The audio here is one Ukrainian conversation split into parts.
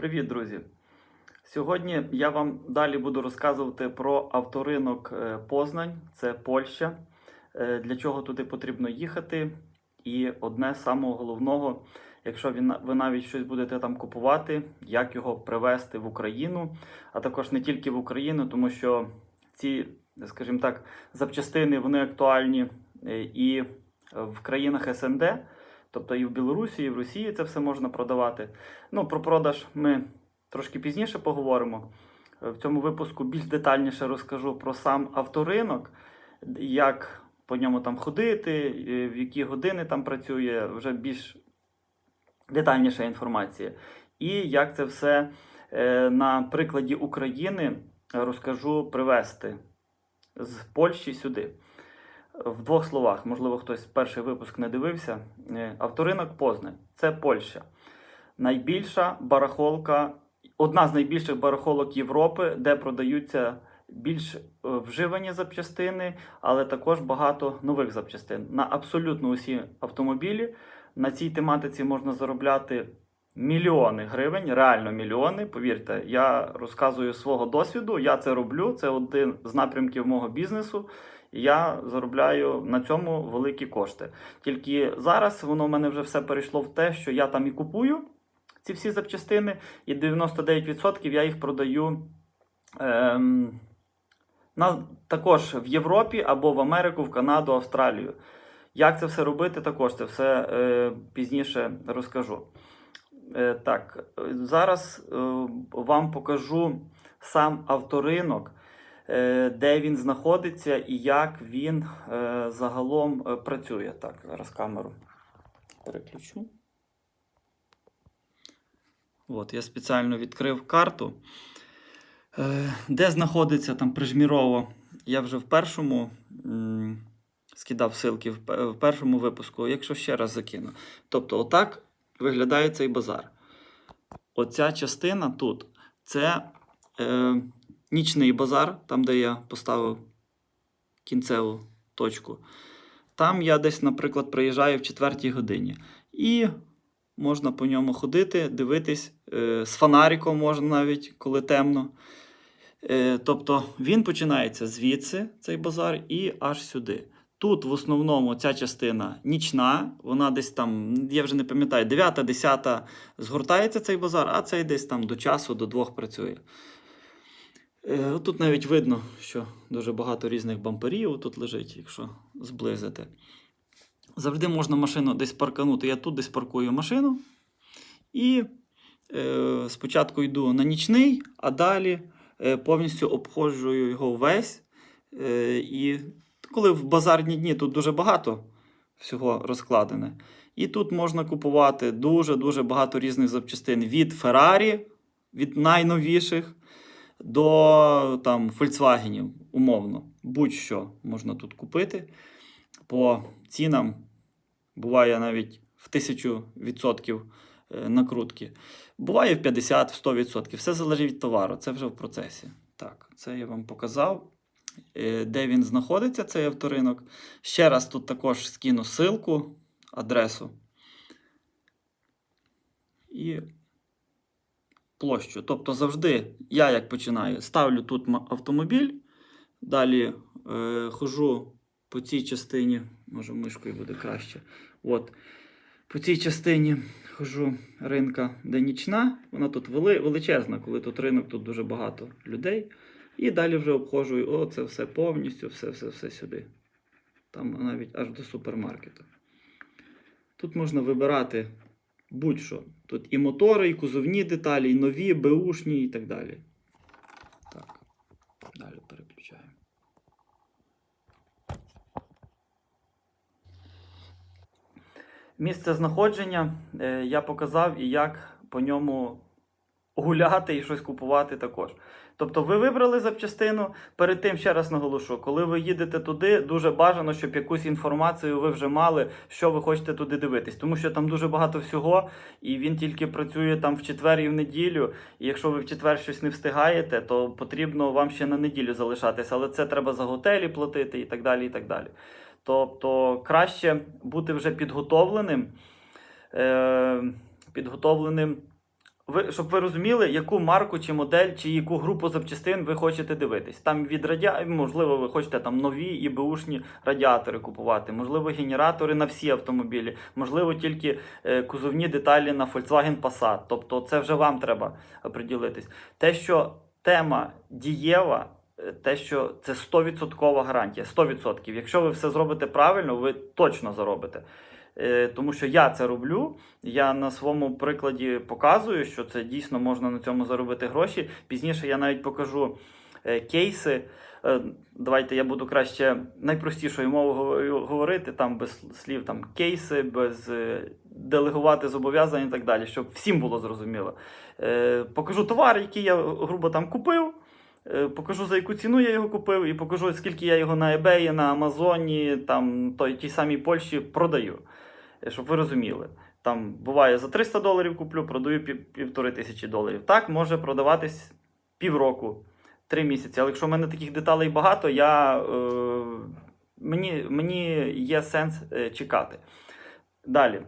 Привіт, друзі! Сьогодні я вам далі буду розказувати про авторинок е, Познань, це Польща. Е, Для чого туди потрібно їхати. І одне з самого головного, якщо ви навіть щось будете там купувати, як його привезти в Україну, а також не тільки в Україну, тому що ці, скажімо так, запчастини вони актуальні е, і в країнах СНД, тобто і в Білорусі, і в Росії це все можна продавати. Ну, про продаж ми трошки пізніше поговоримо. В цьому випуску більш детальніше розкажу про сам авторинок, як по ньому там ходити, в які години там працює, вже більш детальніша інформація. І як це все е, на прикладі України розкажу привести з Польщі сюди. В двох словах, можливо, хтось перший випуск не дивився. Е, Авторинок Познань це Польща. Найбільша барахолка, одна з найбільших барахолок Європи, де продаються більш е, вживані запчастини, але також багато нових запчастин. На абсолютно усі автомобілі на цій тематиці можна заробляти мільйони гривень, реально мільйони. Повірте, я розказую свого досвіду, я це роблю. Це один з напрямків мого бізнесу. Я заробляю на цьому великі кошти. Тільки зараз воно в мене вже все перейшло в те, що я там і купую ці всі запчастини, і 99% я їх продаю ем, на, також в Європі або в Америку, в Канаду, Австралію. Як це все робити, також це все е, пізніше розкажу. Е, так, зараз е, вам покажу сам авторинок, де він знаходиться і як він е, загалом е, працює. Так, зараз камеру переключу. От, я спеціально відкрив карту. Е, Де знаходиться там прижмірово? Я вже в першому скидав ссылки в першому випуску, якщо ще раз закину. Тобто, отак виглядає цей базар. Оця частина тут це е, нічний базар, там, де я поставив кінцеву точку. Там я десь, наприклад, приїжджаю в четвертій годині. І можна по ньому ходити, дивитись. Е, з фонариком можна навіть, коли темно. Е, тобто він починається звідси, цей базар, і аж сюди. Тут в основному ця частина нічна, вона десь там, я вже не пам'ятаю, 9-10 згортається цей базар, а цей десь там до часу, до двох працює. Е, Тут навіть видно, що дуже багато різних бамперів тут лежить, якщо зблизити. Завжди можна машину десь парканути. Я тут десь паркую машину. І е, спочатку йду на нічний, а далі е, повністю обходжу його весь. Е, і коли в базарні дні тут дуже багато всього розкладене. І тут можна купувати дуже-дуже багато різних запчастин від Ferrari, від найновіших до там, Volkswagen, умовно. Будь-що можна тут купити. По цінам буває навіть в 1000% е, накрутки. Буває в 50, в 100%. Все залежить від товару. Це вже в процесі. Так, це я вам показав. Е, Де він знаходиться, цей авторинок. Ще раз тут також скину ссылку, адресу. І площу. Тобто завжди я як починаю, ставлю тут автомобіль, далі е, хожу по цій частині, може мишкою буде краще. От. По цій частині хожу ринка, де нічна. Вона тут вели, величезна, коли тут ринок, тут дуже багато людей. І далі вже обходжу о, це все повністю, все-все-все сюди. Там навіть аж до супермаркету. Тут можна вибирати будь-що. Тут і мотори, і кузовні деталі, і нові, беушні і так далі. Так, далі переключаємо. Місце знаходження е, я показав і як по ньому гуляти і щось купувати також. Тобто ви вибрали запчастину, перед тим ще раз наголошу, коли ви їдете туди, дуже бажано, щоб якусь інформацію ви вже мали, що ви хочете туди дивитись. Тому що там дуже багато всього, і він тільки працює там в четвер і в неділю. І якщо ви в четвер щось не встигаєте, то потрібно вам ще на неділю залишатися. Але це треба за готелі платити і так далі. і так далі. Тобто краще бути вже підготовленим, е, підготовленим ви, щоб ви розуміли, яку марку чи модель, чи яку групу запчастин ви хочете дивитись. Там від радіа... можливо, ви хочете там нові і беушні радіатори купувати, можливо, генератори на всі автомобілі, можливо, тільки е, кузовні деталі на Volkswagen Passat. Тобто, це вже вам треба приділитись. Те, що тема дієва. е, Те, що це 100% гарантія, 100%. Якщо ви все зробите правильно, ви точно заробите. Е, Тому що я це роблю. Я на своєму прикладі показую, що це дійсно можна на цьому заробити гроші. Пізніше я навіть покажу е, кейси. Е, Давайте я буду краще найпростішою мовою говорити, там без слів, там кейси, без делегувати зобов'язань і так далі, щоб всім було зрозуміло. Покажу товар, який я грубо там купив. Покажу за яку ціну я його купив, і покажу, скільки я його на eBay, на Амазоні, там той тій самій Польщі продаю. Щоб ви розуміли. Там буває за 300 доларів куплю, продаю півтори тисячі доларів. Так може продаватись півроку, три місяці. Але якщо в мене таких деталей багато, я, е, мені, мені є сенс е, чекати. Далі.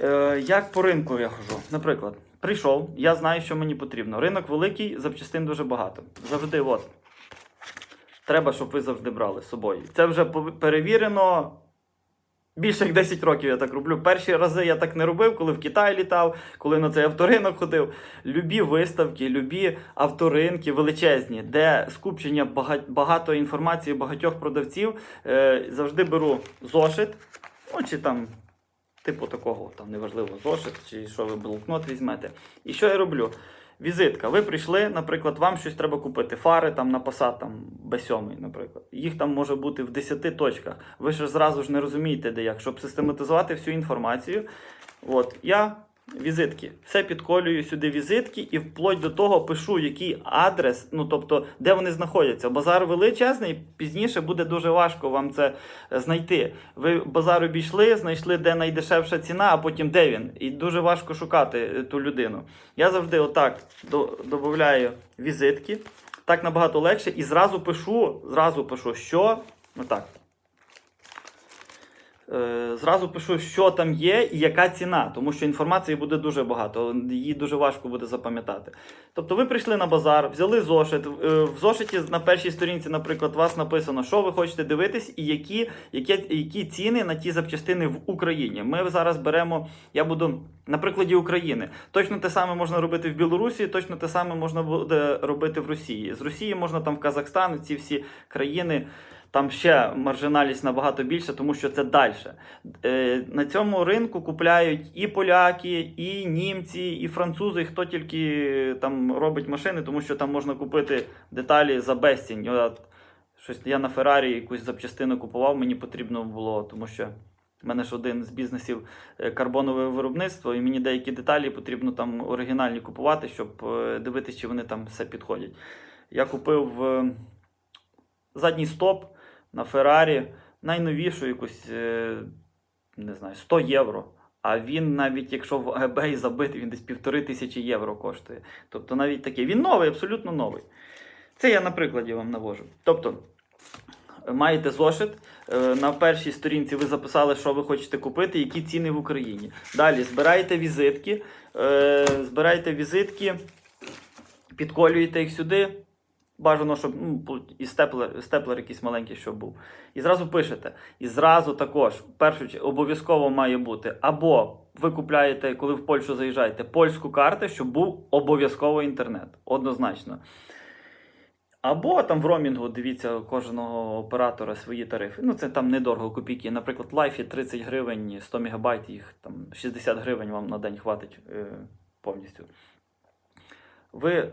Е, як по ринку я хожу? Наприклад, прийшов, я знаю, що мені потрібно. Ринок великий, запчастин дуже багато. Завжди, от. Треба, щоб ви завжди брали з собою. Це вже перевірено. Більше як 10 років я так роблю. Перші рази я так не робив, коли в Китай літав, коли на цей авторинок ходив. Любі виставки, любі авторинки величезні, де скупчення багато інформації багатьох продавців. Е, завжди беру зошит, ну чи там, типу такого, там неважливо, зошит, чи що ви блокнот візьмете. І що я роблю? Візитка. Ви прийшли, наприклад, вам щось треба купити. Фари там на Passat, там B7, наприклад. Їх там може бути в 10 точках. Ви ж зразу ж не розумієте, де як. Щоб систематизувати всю інформацію. От, я візитки. Все підколюю сюди візитки і вплоть до того пишу, який адрес, ну тобто, де вони знаходяться. Базар величезний, пізніше буде дуже важко вам це е, знайти. Ви базар обійшли, знайшли, де найдешевша ціна, а потім де він. І дуже важко шукати е, ту людину. Я завжди отак до- додаю візитки. Так набагато легше. І зразу пишу, зразу пишу, що. Отак. Е, Зразу пишу, що там є і яка ціна, тому що інформації буде дуже багато, її дуже важко буде запам'ятати. Тобто ви прийшли на базар, взяли зошит. е, В зошиті на першій сторінці, наприклад, у вас написано, що ви хочете дивитись, і які, які, які ціни на ті запчастини в Україні. Ми зараз беремо, я буду на прикладі України. Точно те саме можна робити в Білорусі, точно те саме можна буде робити в Росії. З Росії можна там в Казахстан, ці всі країни. Там ще маржинальність набагато більша, тому що це далі. Е, на цьому ринку купляють і поляки, і німці, і французи, хто тільки там робить машини, тому що там можна купити деталі за безцінь. От, щось я на Феррарі якусь запчастину купував, мені потрібно було, тому що в мене ж один з бізнесів е, карбонове виробництво, і мені деякі деталі потрібно там оригінальні купувати, щоб е, дивитися, чи вони там все підходять. Я купив е, задній стоп на Феррарі найновішу якусь, е, не знаю, 100 євро. А він навіть якщо в eBay забитий, він десь півтори тисячі євро коштує. Тобто навіть таке. Він новий, абсолютно новий. Це я на прикладі вам навожу. Тобто, маєте зошит. е, На першій сторінці ви записали, що ви хочете купити, які ціни в Україні. Далі збираєте візитки, е, збираєте візитки, підколюєте їх сюди. Бажано, щоб ну, і степлер, степлер якийсь маленький, щоб був. І зразу пишете. І зразу також, в першу чергу, обов'язково має бути. Або ви купляєте, коли в Польщу заїжджаєте, польську карту, щоб був обов'язково інтернет. Однозначно. Або там в ромінгу, дивіться, кожного оператора свої тарифи. Ну, це там недорого копійки. Наприклад, в лайфі 30 гривень, 100 мегабайт, їх там 60 гривень вам на день хватить е, повністю. Ви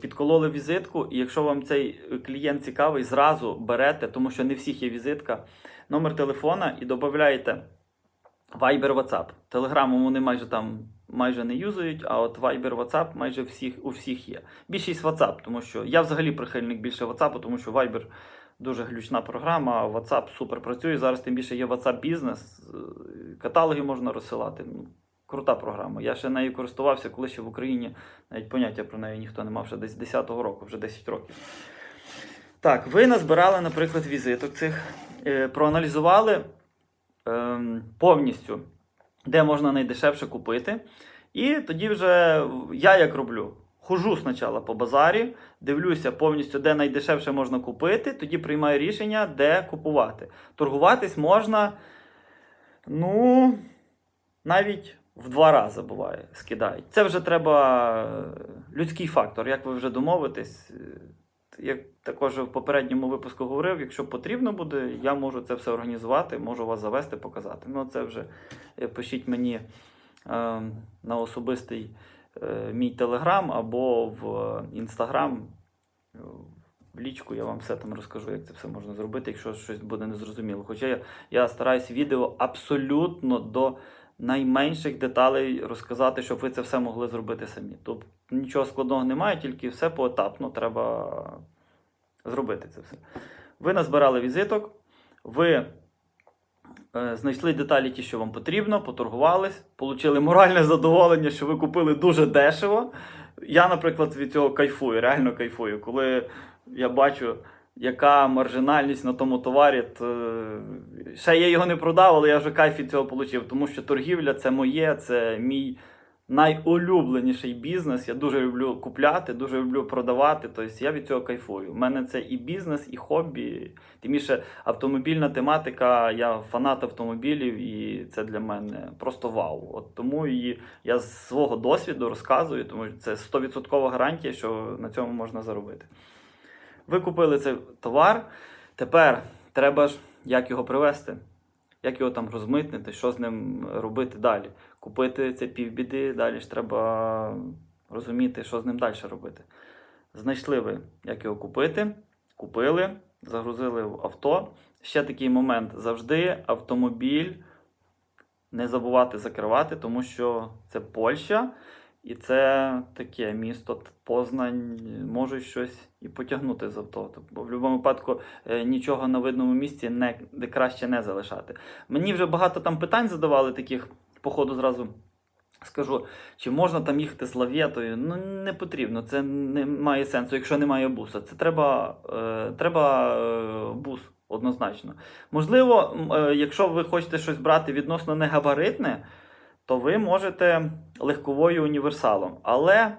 підкололи візитку, і якщо вам цей клієнт цікавий, зразу берете, тому що не всіх є візитка, номер телефона і додаєте Viber WhatsApp. Телеграму вони майже там майже не юзають, а от Viber WhatsApp майже всіх, у всіх є. Більшість WhatsApp, тому що я взагалі прихильник більше WhatsApp, тому що Viber дуже глючна програма, WhatsApp супер працює. Зараз тим більше є WhatsApp бізнес, каталоги можна розсилати. Крута програма. Я ще нею користувався, коли ще в Україні навіть поняття про неї ніхто не мав ще десь 10-го року, вже 10 років. Так, ви назбирали, наприклад, візиток цих, е, проаналізували ем, повністю, де можна найдешевше купити. І тоді вже я як роблю. Хожу спочатку по базарі, дивлюся повністю, де найдешевше можна купити, тоді приймаю рішення, де купувати. Торгуватись можна, ну, навіть в два рази буває, скидають. Це вже треба е, людський фактор, як ви вже домовитесь. Е, Як також в попередньому випуску говорив, якщо потрібно буде, я можу це все організувати, можу вас завести, показати. Ну, це вже е, пишіть мені е, на особистий е, мій телеграм або в інстаграм. В лічку я вам все там розкажу, як це все можна зробити, якщо щось буде незрозуміло. Хоча я, я стараюсь відео абсолютно до найменших деталей розказати, щоб ви це все могли зробити самі. Тобто нічого складного немає, тільки все поетапно треба зробити це все. Ви назбирали візиток, ви е, знайшли деталі, ті, що вам потрібно, поторгувались, отримали моральне задоволення, що ви купили дуже дешево. Я, наприклад, від цього кайфую, реально кайфую. Коли я бачу, яка маржинальність на тому товарі, то ще я його не продав, але я вже кайф від цього отримав. Тому що торгівля це моє, це мій найулюбленіший бізнес. Я дуже люблю купляти, дуже люблю продавати. Тобто я від цього кайфую. У мене це і бізнес, і хобі. Тим більше автомобільна тематика. Я фанат автомобілів, і це для мене просто вау. От тому і я з свого досвіду розказую, тому що це 100% гарантія, що на цьому можна заробити. Ви купили цей товар. Тепер треба ж як його привезти, як його там розмитнити, що з ним робити далі. Купити це півбіди, далі ж треба розуміти, що з ним далі робити. Знайшли ви, як його купити, купили, загрузили в авто. Ще такий момент: завжди автомобіль не забувати закривати, тому що це Польща. І це таке місто Познань може щось і потягнути з авто. Тобто, Бо в будь-якому випадку е, нічого на видному місці не, де краще не залишати. Мені вже багато там питань задавали таких, походу зразу скажу, чи можна там їхати з лав'єтою. Ну не потрібно, це не має сенсу, якщо немає буса. Це треба, е, треба е, бус. Однозначно. Можливо, е, якщо ви хочете щось брати відносно негабаритне, то ви можете легковою універсалом. Але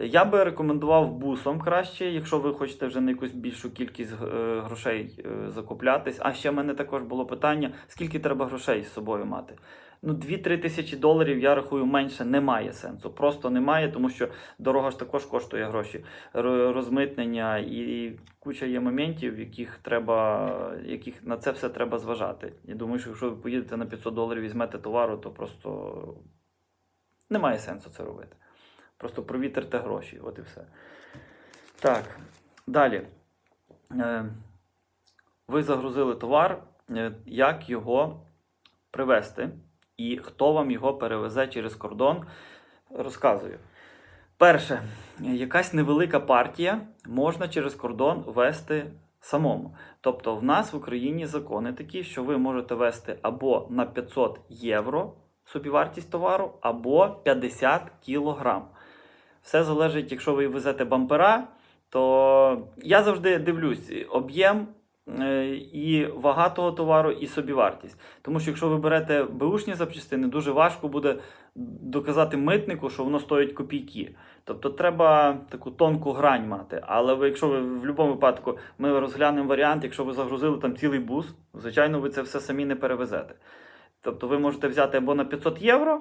я би рекомендував бусом краще, якщо ви хочете вже на якусь більшу кількість е, грошей е, закуплятись. А ще в мене також було питання: скільки треба грошей з собою мати? Ну, 2-3 тисячі доларів, я рахую, менше немає сенсу. Просто немає, тому що дорога ж також коштує гроші. Розмитнення і куча є моментів, яких треба, яких на це все треба зважати. Я думаю, що якщо ви поїдете на 500 доларів, візьмете товару, то просто немає сенсу це робити. Просто провітрите гроші, от і все. Так, далі. Е, ви загрузили товар, е, як його привезти і хто вам його перевезе через кордон, розказую. Перше, якась невелика партія можна через кордон вести самому. Тобто, в нас в Україні закони такі, що ви можете вести або на 500 євро собівартість товару, або 50 кілограм. Все залежить, якщо ви везете бампера, то я завжди дивлюсь об'єм і вага того товару, і собівартість. Тому що якщо ви берете беушні запчастини, дуже важко буде доказати митнику, що воно стоїть копійки. Тобто треба таку тонку грань мати. Але ви, якщо ви в будь-якому випадку ми розглянемо варіант, якщо ви загрузили там цілий бус, звичайно, ви це все самі не перевезете. Тобто ви можете взяти або на 500 євро,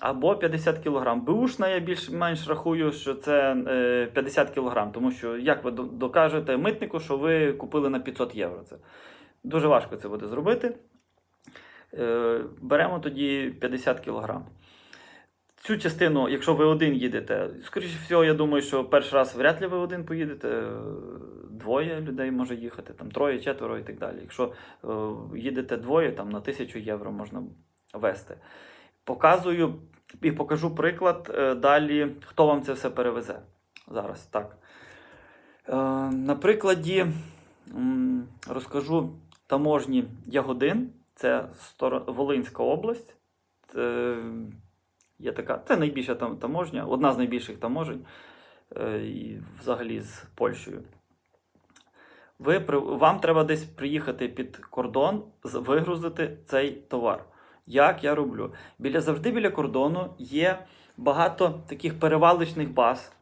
або 50 кг. Бушна я більш-менш рахую, що це е, 50 кг, тому що як ви докажете митнику, що ви купили на 500 євро. Це дуже важко це буде зробити. Е, беремо тоді 50 кг. Цю частину, якщо ви один їдете, скоріше всього, я думаю, що перший раз вряд ли ви один поїдете. е, Двоє людей може їхати, там троє, четверо і так далі. Якщо е, їдете двоє, там на тисячу євро можна вести. Показую і покажу приклад е, далі, хто вам це все перевезе. Зараз так. Е, на прикладі розкажу таможні Ягодин, це Волинська область. Е, Є така, це найбільша там таможня, одна з найбільших таможень е, взагалі з Польщею. Ви, вам треба десь приїхати під кордон, вигрузити цей товар. Як я роблю? Біля завжди біля кордону є багато таких перевалочних баз,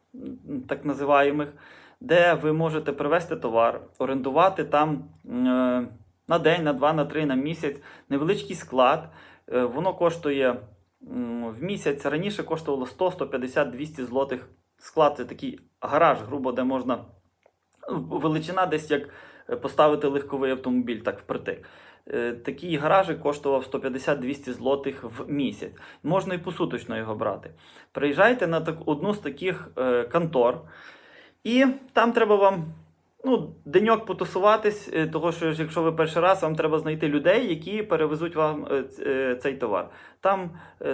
так називаємих, де ви можете привезти товар, орендувати там е, на день, на два, на три, на місяць невеличкий склад. Е, Воно коштує в місяць раніше коштувало 100, 150, 200 злотих. Склад це такий гараж, грубо, де можна ну, величина десь як е, поставити легковий автомобіль, так впритик. Е, Такий гаражик коштував 150-200 злотих в місяць. Можна і посуточно його брати. Приїжджайте на одну з таких е, контор, і там треба вам ну, деньок потусуватись, е, того що якщо ви перший раз, вам треба знайти людей, які перевезуть вам е, е, цей товар. Там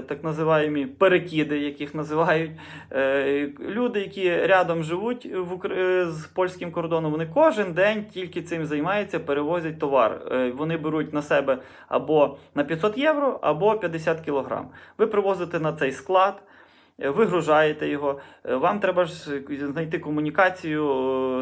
так називаємо перекиди, яких називають люди, які рядом живуть з польським кордоном. Вони кожен день тільки цим займаються, перевозять товар. Вони беруть на себе або на 500 євро, або 50 кілограм. Ви привозите на цей склад. Е, Вигружаєте його, Е, вам треба ж е, знайти комунікацію,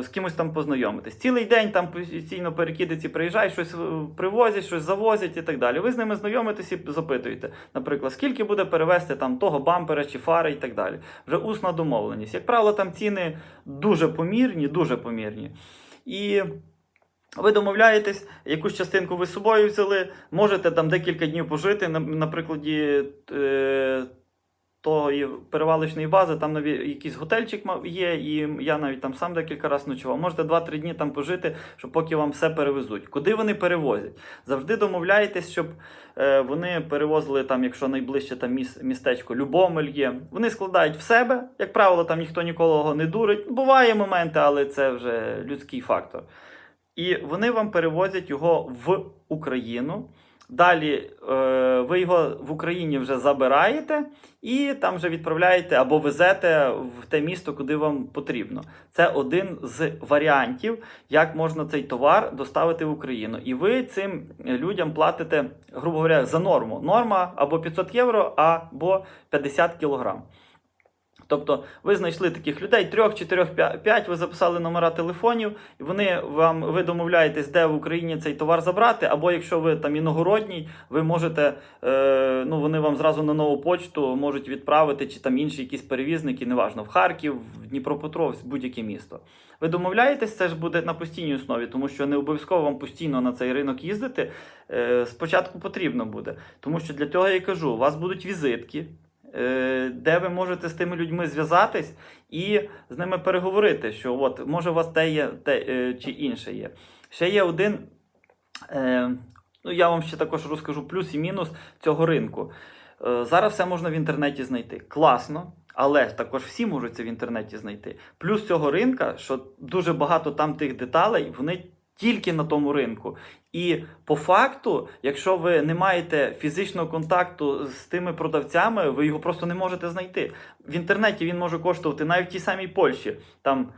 з кимось там познайомитись. Цілий день там постійно перекидиці приїжджають, щось привозять, щось завозять і так далі. Ви з ними знайомитесь і запитуєте, наприклад, скільки буде перевезти там того бампера чи фари і так далі. Вже усна домовленість. Як правило, там ціни дуже помірні, дуже помірні. І ви домовляєтесь, якусь частинку ви з собою взяли, можете там декілька днів пожити. На, на прикладі е, тої перевалочної бази, там навіть якийсь готельчик є, і я навіть там сам декілька разів ночував. Можете 2-3 дні там пожити, щоб поки вам все перевезуть. Куди вони перевозять? Завжди домовляєтесь, щоб е, вони перевозили там, якщо найближче там міс, містечко Любомель є. Вони складають в себе. Як правило, там ніхто нікого не дурить. Буває моменти, але це вже людський фактор. І вони вам перевозять його в Україну. Далі е, ви його в Україні вже забираєте і там вже відправляєте або везете в те місто, куди вам потрібно. Це один з варіантів, як можна цей товар доставити в Україну. І ви цим людям платите, грубо говоря, за норму. Норма або 500 євро, або 50 кілограм. Тобто ви знайшли таких людей, трьох, чотирьох, п'ять, ви записали номера телефонів, і вони вам ви домовляєтесь, де в Україні цей товар забрати. Або якщо ви там іногородній, ви можете, е, ну вони вам зразу на нову почту можуть відправити, чи там інші якісь перевізники, неважно, в Харків, в Дніпропетровськ, будь-яке місто. Ви домовляєтесь, це ж буде на постійній основі, тому що не обов'язково вам постійно на цей ринок їздити. Е, спочатку потрібно буде, тому що для того я кажу, у вас будуть візитки де ви можете з тими людьми зв'язатись і з ними переговорити, що от може у вас те є те е, чи інше є. Ще є один. Е, ну, я вам ще також розкажу плюс і мінус цього ринку. Е, зараз все можна в інтернеті знайти. Класно. Але також всі можуть це в інтернеті знайти. Плюс цього ринка, що дуже багато там тих деталей, вони тільки на тому ринку. І по факту, якщо ви не маєте фізичного контакту з тими продавцями, ви його просто не можете знайти. В інтернеті він може коштувати навіть в тій самій Польщі там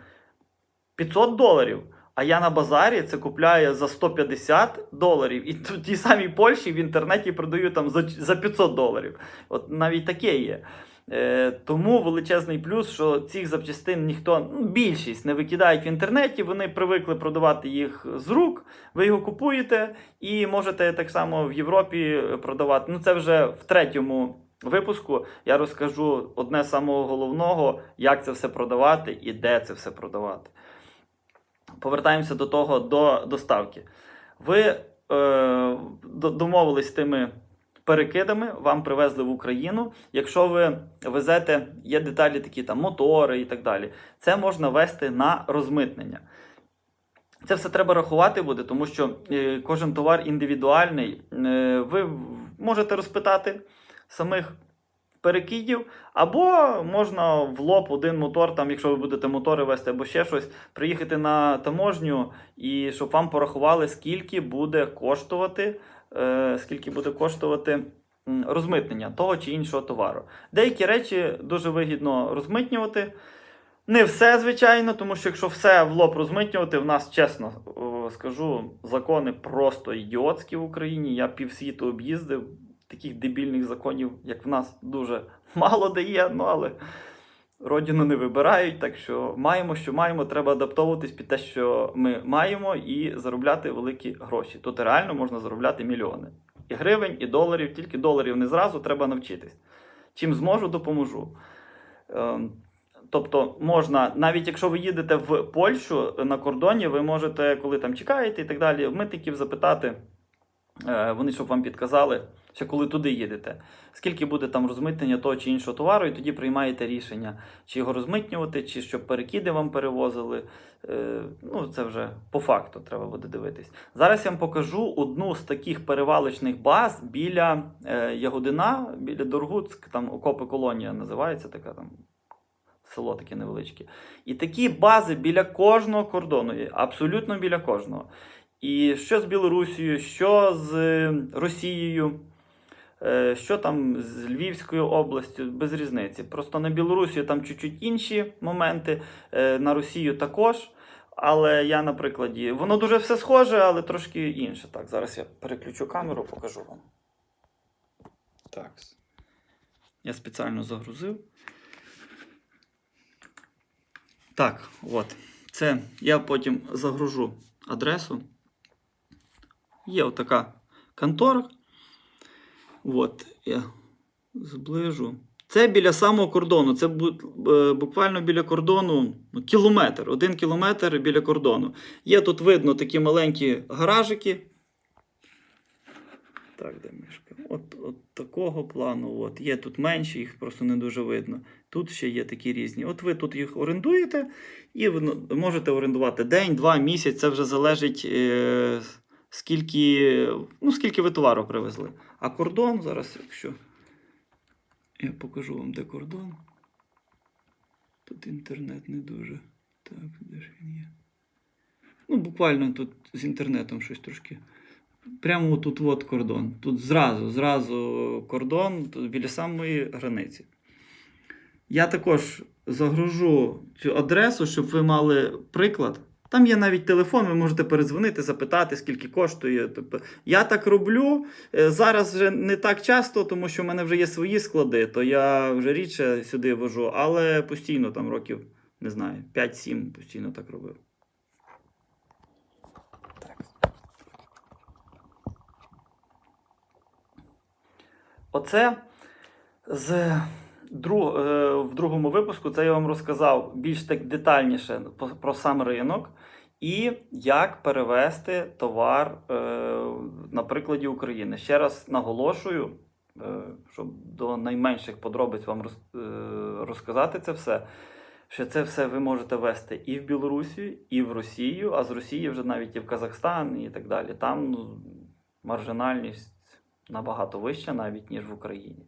500 доларів. А я на базарі це купляю за 150 доларів, і в тій самій Польщі в інтернеті продаю там за, за 500 доларів. От навіть таке є. Е, тому величезний плюс, що цих запчастин ніхто, ну, більшість не викидають в інтернеті, вони привикли продавати їх з рук. Ви його купуєте і можете так само в Європі продавати. Ну, це вже в третьому випуску я розкажу одне з самого головного, як це все продавати і де це все продавати. Повертаємося до того, до доставки. Ви е, домовились з тими перекидами, вам привезли в Україну. Якщо ви везете, є деталі такі там мотори і так далі, це можна вести на розмитнення. Це все треба рахувати буде, тому що е, кожен товар індивідуальний. Е, ви можете розпитати самих перекидів, або можна в лоб один мотор, там, якщо ви будете мотори вести або ще щось, приїхати на таможню і щоб вам порахували, скільки буде коштувати, скільки буде коштувати розмитнення того чи іншого товару. Деякі речі дуже вигідно розмитнювати. Не все, звичайно, тому що якщо все в лоб розмитнювати, в нас, чесно скажу, закони просто ідіотські в Україні. Я півсвіту об'їздив. Таких дебільних законів, як в нас, дуже мало де є, ну але родину не вибирають. Так що маємо, що маємо, треба адаптовуватись під те, що ми маємо, і заробляти великі гроші. Тут реально можна заробляти мільйони. і гривень, і доларів, тільки доларів не зразу, треба навчитись. Чим зможу, допоможу. Ем, Тобто можна, навіть якщо ви їдете в Польщу на кордоні, ви можете, коли там чекаєте і так далі, в митників запитати, е, вони щоб вам підказали, ще коли туди їдете, скільки буде там розмитнення того чи іншого товару, і тоді приймаєте рішення, чи його розмитнювати, чи щоб перекиди вам перевозили. Е, Ну, це вже по факту треба буде дивитись. Зараз я вам покажу одну з таких перевалочних баз біля е, Ягодина, біля Доргуцьк, там окопи колонія називається така там. Село таке невеличке. І такі бази біля кожного кордону абсолютно біля кожного. І що з Білорусією, що з е, Росією, е, що там з Львівською областю, без різниці. Просто на Білорусію там чуть-чуть інші моменти, е, на Росію також. Але я на прикладі. Воно дуже все схоже, але трошки інше. Так, зараз я переключу камеру, покажу вам. Так. Я спеціально загрузив. Так, от. Це я потім загружу адресу. Є отака контора. От, я зближу. Це біля самого кордону. Це е, буквально біля кордону ну, кілометр. Один кілометр біля кордону. Є тут видно такі маленькі гаражики. Так, де мишка? От, от такого плану. От. Є тут менші, їх просто не дуже видно. Тут ще є такі різні. От ви тут їх орендуєте і ну, можете орендувати день, два, місяць. Це вже залежить, е, скільки, ну, скільки ви товару привезли. А кордон зараз, якщо я покажу вам, де кордон. Тут інтернет не дуже. Так, де ж він є? Ну, буквально тут з інтернетом щось трошки. Прямо тут от кордон. Тут зразу, зразу кордон тут біля самої границі. Я також загружу цю адресу, щоб ви мали приклад. Там є навіть телефон, ви можете передзвонити, запитати, скільки коштує. Тобто, я так роблю. Е, Зараз вже не так часто, тому що в мене вже є свої склади, то я вже рідше сюди вожу, але постійно там років, не знаю, 5-7 постійно так робив. Оце з друг, е, в другому випуску це я вам розказав більш так детальніше про сам ринок і як перевести товар е, на прикладі України. Ще раз наголошую, е, щоб до найменших подробиць вам роз, розказати це все. Що це все ви можете вести і в Білорусі, і в Росію, а з Росії вже навіть і в Казахстан, і так далі. Там ну, маржинальність набагато вища навіть, ніж в Україні.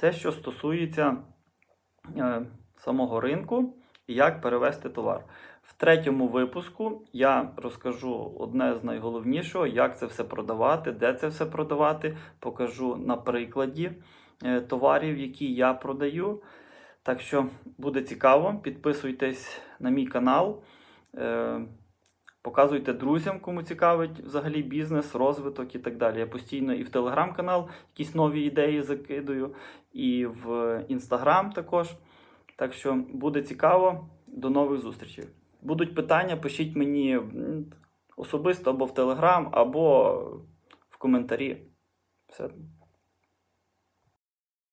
Це що стосується е, самого ринку і як перевести товар. В третьому випуску я розкажу одне з найголовнішого, як це все продавати, де це все продавати. Покажу на прикладі е, товарів, які я продаю. Так що буде цікаво, підписуйтесь на мій канал. Е, Показуйте друзям, кому цікавить взагалі бізнес, розвиток і так далі. Я постійно і в телеграм-канал якісь нові ідеї закидую, і в інстаграм також. Так що буде цікаво. До нових зустрічей. Будуть питання, пишіть мені особисто або в телеграм, або в коментарі. Все.